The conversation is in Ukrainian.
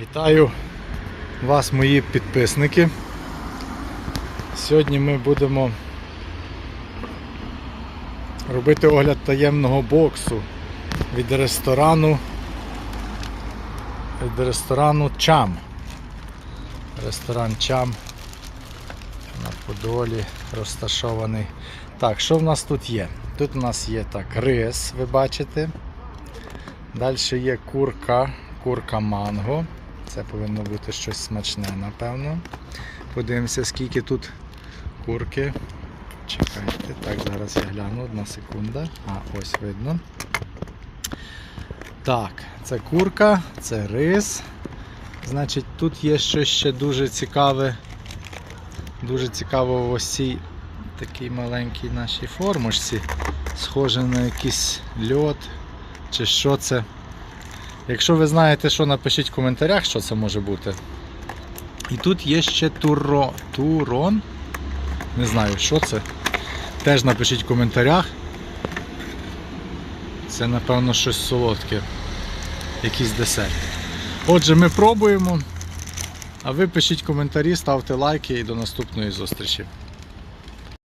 Вітаю вас, мої підписники. Сьогодні ми будемо робити огляд таємного боксу від ресторану від ресторану Чам. Ресторан Чам на Подолі розташований. Так, що в нас тут є? Тут у нас є так рис, ви бачите. Далі є курка, курка манго. Це повинно бути щось смачне, напевно. Подивимося, скільки тут курки. Чекайте, так, зараз я гляну, одна секунда. А, ось видно. Так, це курка, це рис. Значить, тут є щось ще дуже цікаве. Дуже цікаво в ось цій такій маленькій нашій формочці. Схоже на якийсь льод чи що це. Якщо ви знаєте, що напишіть в коментарях, що це може бути. І тут є ще туро... турон. Не знаю, що це. Теж напишіть в коментарях. Це, напевно, щось солодке. Якийсь десерт. Отже, ми пробуємо. А ви пишіть коментарі, ставте лайки і до наступної зустрічі.